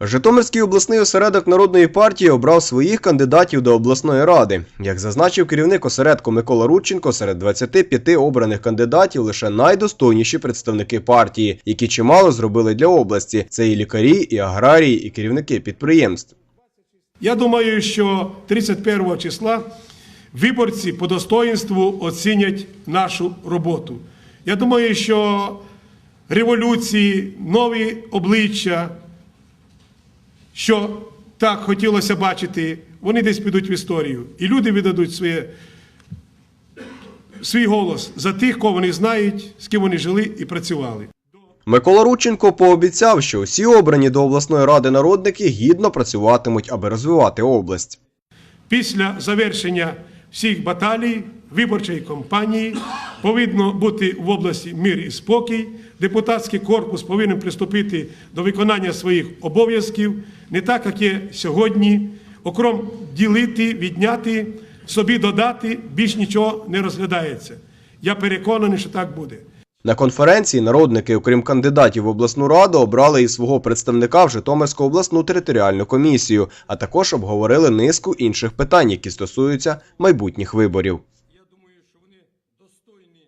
Житомирський обласний осередок народної партії обрав своїх кандидатів до обласної ради. Як зазначив керівник осередку Микола Рудченко, серед 25 обраних кандидатів лише найдостойніші представники партії, які чимало зробили для області. Це і лікарі, і аграрії, і керівники підприємств. Я думаю, що 31 числа виборці по достоїнству оцінять нашу роботу. Я думаю, що революції, нові обличчя, що так хотілося бачити, вони десь підуть в історію. І люди віддадуть своє, свій голос за тих, кого вони знають, з ким вони жили і працювали. Микола Рудченко пообіцяв, що усі обрані до обласної ради народники гідно працюватимуть, аби розвивати область. Після завершення всіх баталій виборчої кампанії повинно бути в області мир і спокій. Депутатський корпус повинен приступити до виконання своїх обов'язків не так, як є сьогодні, окрім ділити, відняти, собі додати, більш нічого не розглядається. Я переконаний, що так буде. На конференції народники, окрім кандидатів в обласну раду, обрали і свого представника в Житомирську обласну територіальну комісію, а також обговорили низку інших питань, які стосуються майбутніх виборів.